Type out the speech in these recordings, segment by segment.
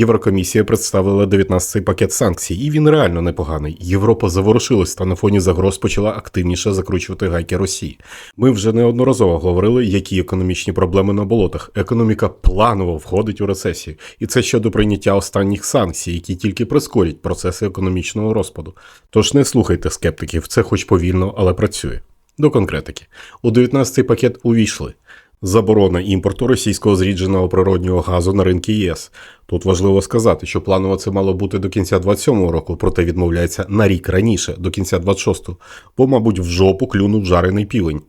Єврокомісія представила 19-й пакет санкцій, і він реально непоганий. Європа заворушилась та на фоні загроз почала активніше закручувати гайки Росії. Ми вже неодноразово говорили, які економічні проблеми на болотах. Економіка планово входить у рецесію, і це щодо прийняття останніх санкцій, які тільки прискорять процеси економічного розпаду. Тож не слухайте скептиків, це хоч повільно, але працює. До конкретики. У 19-й пакет увійшли заборона імпорту російського зрідженого природнього газу на ринки ЄС. Тут важливо сказати, що планово це мало бути до кінця 27-го року, проте відмовляється на рік раніше, до кінця 26-го, бо, мабуть, в жопу клюнув жарений півень.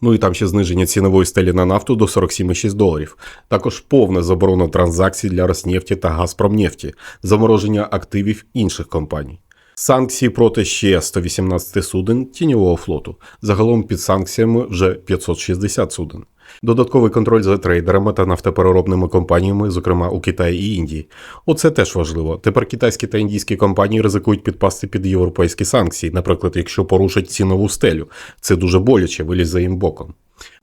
Ну і там ще зниження цінової стелі на нафту до 47,6 доларів. Також повна заборона транзакцій для Роснефті та Газпромнефті, замороження активів інших компаній. Санкції проти ще 118 суден тіньового флоту. Загалом під санкціями вже 560 суден. Додатковий контроль за трейдерами та нафтопереробними компаніями, зокрема у Китаї і Індії. Оце теж важливо. Тепер китайські та індійські компанії ризикують підпасти під європейські санкції, наприклад, якщо порушать цінову стелю. Це дуже боляче, вилізе їм боком.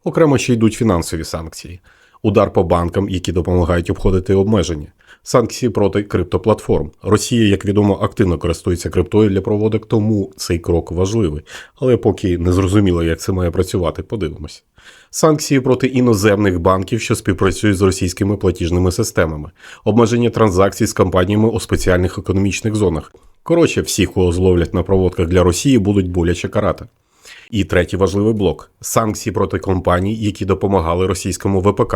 Окремо ще йдуть фінансові санкції. Удар по банкам, які допомагають обходити обмеження. Санкції проти криптоплатформ. Росія, як відомо, активно користується криптою для проводок, тому цей крок важливий. Але поки не зрозуміло, як це має працювати, подивимось. Санкції проти іноземних банків, що співпрацюють з російськими платіжними системами, обмеження транзакцій з компаніями у спеціальних економічних зонах. Коротше, всіх, кого зловлять на проводках для Росії, будуть боляче карати. І третій важливий блок санкції проти компаній, які допомагали російському ВПК.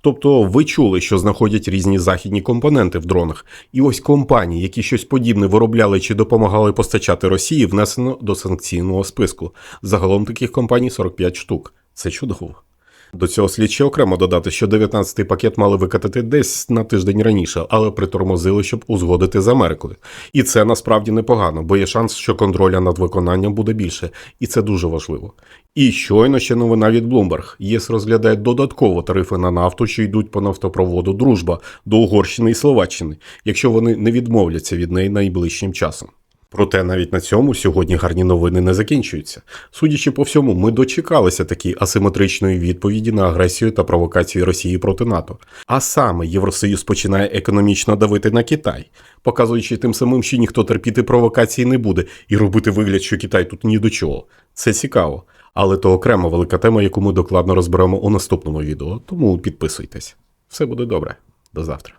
Тобто ви чули, що знаходять різні західні компоненти в дронах, і ось компанії, які щось подібне виробляли чи допомагали постачати Росії, внесено до санкційного списку. Загалом таких компаній 45 штук. Це чудово. До цього слід ще окремо додати, що 19-й пакет мали викатати десь на тиждень раніше, але притормозили, щоб узгодити з Америкою. І це насправді непогано, бо є шанс, що контроля над виконанням буде більше, і це дуже важливо. І щойно ще новина від Bloomberg. ЄС розглядає додатково тарифи на нафту, що йдуть по нафтопроводу Дружба до Угорщини і Словаччини, якщо вони не відмовляться від неї найближчим часом. Проте навіть на цьому сьогодні гарні новини не закінчуються. Судячи по всьому, ми дочекалися такої асиметричної відповіді на агресію та провокації Росії проти НАТО. А саме Євросоюз починає економічно давити на Китай, показуючи тим самим, що ніхто терпіти провокації не буде, і робити вигляд, що Китай тут ні до чого. Це цікаво. Але то окрема велика тема, яку ми докладно розберемо у наступному відео, тому підписуйтесь. Все буде добре. До завтра.